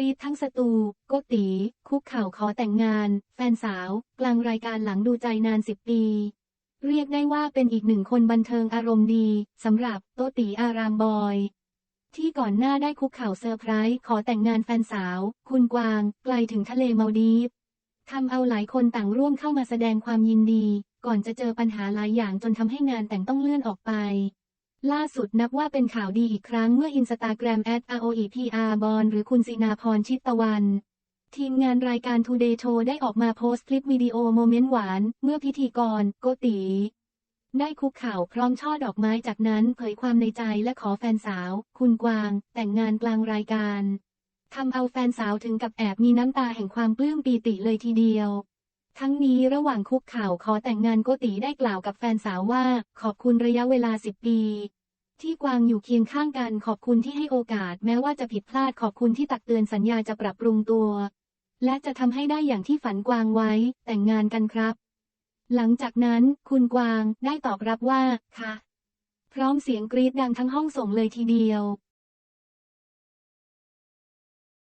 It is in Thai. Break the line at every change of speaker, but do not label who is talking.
รีดทั้งสตูโกติคุกเข่าขอแต่งงาน แฟนสาว กลางรายการหลังดูใจนานสิบปี เรียกได้ว่าเป็นอีกหนึ่งคนบันเทิงอารมณ์ดีสำหรับโตติอารามบอย ที่ก่อนหน้าได้คุกเข่าเซอร์ไพรส์ขอแต่งงานแฟนสาว คุณกวาง ไกลถึงทะเลมาดีฟทำเอาหลายคนต่างร่วมเข้ามาแสดงความยินดี ก่อนจะเจอปัญหาหลายอย่างจนทำให้งานแต่งต้องเลื่อนออกไป ล่าสุดนับว่าเป็นข่าวดีอีกครั้งเมื่ออินสตาแกรม at roepr บอลหรือคุณสินาพรชิตตะวัน ทีมงานรายการ Today Show ได้ออกมาโพสต์คลิปวิดีโอโมเมนต์หวาน เมื่อพิธีกร โกติได้คุกเข่าพร้อมช่อดอกไม้จากนั้นเผยความในใจและขอแฟนสาว คุณกวาง แต่งงานกลางรายการทำเอาแฟนสาวถึงกับแอบมีน้ำตาแห่งความปลื้มปีติเลยทีเดียว ทั้งนี้ระหว่างคุกข่าวขอแต่งงานโกติได้กล่าวกับแฟนสาวว่า ขอบคุณระยะเวลาสิบปี ที่กวางอยู่เคียงข้างกันขอบคุณที่ให้โอกาส แม้ว่าจะผิดพลาดขอบคุณที่ตักเตือนสัญญาจะปรับปรุงตัว และจะทำให้ได้อย่างที่ฝันกวางไว้ แต่งงานกันครับ หลังจากนั้น คุณกวางได้ตอบรับว่า ค่ะ พร้อมเสียงกรี๊ดดังทั้งห้องส่งเลยทีเดียว